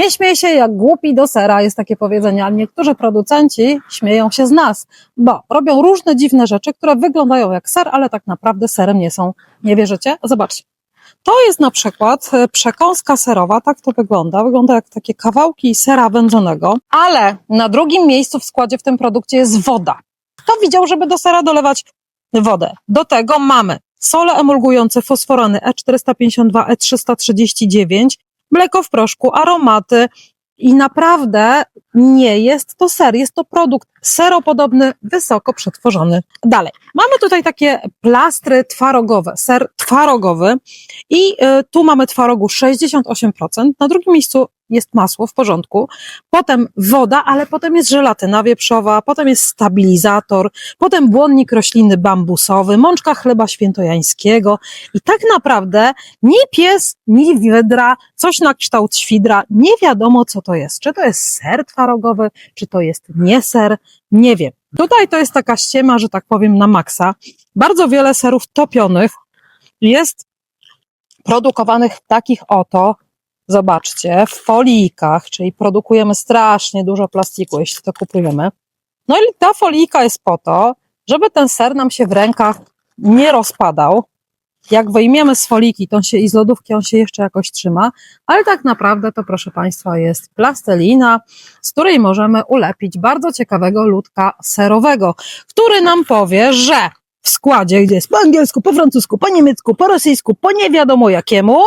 Nie śmiej się jak głupi do sera, jest takie powiedzenie, ale niektórzy producenci śmieją się z nas, bo robią różne dziwne rzeczy, które wyglądają jak ser, ale tak naprawdę serem nie są. Nie wierzycie? Zobaczcie. To jest na przykład e, przekąska serowa, tak to wygląda. Wygląda jak takie kawałki sera wędzonego, ale na drugim miejscu w składzie w tym produkcie jest woda. Kto widział, żeby do sera dolewać wodę? Do tego mamy sole emulgujące, fosforany E E452, E339, mleko w proszku, aromaty i naprawdę nie jest to ser, jest to produkt seropodobny, wysoko przetworzony. Dalej, mamy tutaj takie plastry twarogowe, ser twarogowy i y, tu mamy twarogu 68%, na drugim miejscu jest masło w porządku, potem woda, ale potem jest żelatyna wieprzowa, potem jest stabilizator, potem błonnik rośliny bambusowy, mączka chleba świętojańskiego i tak naprawdę ni pies, ni wydra, coś na kształt świdra, nie wiadomo co to jest. Czy to jest ser twarogowy, czy to jest nie ser, nie wiem. Tutaj to jest taka ściema, że tak powiem, na maksa. Bardzo wiele serów topionych jest produkowanych w takich oto, zobaczcie, w folijkach, czyli produkujemy strasznie dużo plastiku, jeśli to kupujemy. No i ta folijka jest po to, żeby ten ser nam się w rękach nie rozpadał. Jak wyjmiemy z foliki, to się i z lodówki on się jeszcze jakoś trzyma, ale tak naprawdę to, proszę Państwa, jest plastelina, z której możemy ulepić bardzo ciekawego ludka serowego, który nam powie, że w składzie, gdzie jest po angielsku, po francusku, po niemiecku, po rosyjsku, po nie wiadomo jakiemu,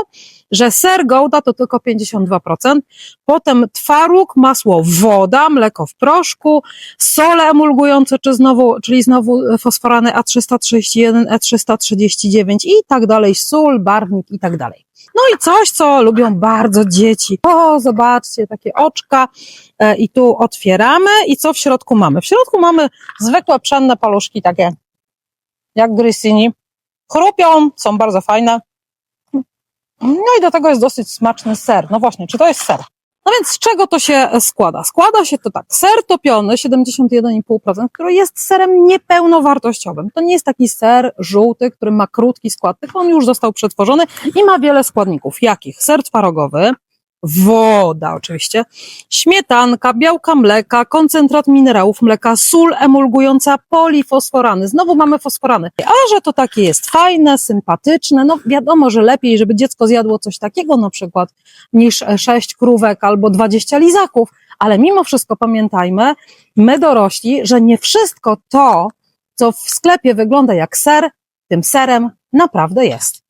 że ser Gouda to tylko 52%, potem twaróg, masło, woda, mleko w proszku, sole emulgujące, czy znowu, czyli znowu fosforany A331, E339 i tak dalej, sól, barwnik i tak dalej. No i coś, co lubią bardzo dzieci. O, zobaczcie, takie oczka e, i tu otwieramy i co w środku mamy? W środku mamy zwykłe pszenne paluszki, takie jak grysini. Chrupią, są bardzo fajne. No i do tego jest dosyć smaczny ser. No właśnie, czy to jest ser? No więc z czego to się składa? Składa się to tak, ser topiony 71,5%, który jest serem niepełnowartościowym. To nie jest taki ser żółty, który ma krótki skład, tylko on już został przetworzony i ma wiele składników. Jakich? Ser twarogowy, woda oczywiście, śmietanka, białka mleka, koncentrat minerałów mleka, sól emulgująca, polifosforany. Znowu mamy fosforany. A że to takie jest fajne, sympatyczne, no wiadomo, że lepiej, żeby dziecko zjadło coś takiego na przykład niż 6 krówek albo 20 lizaków, ale mimo wszystko pamiętajmy, my dorośli, że nie wszystko to, co w sklepie wygląda jak ser, tym serem naprawdę jest.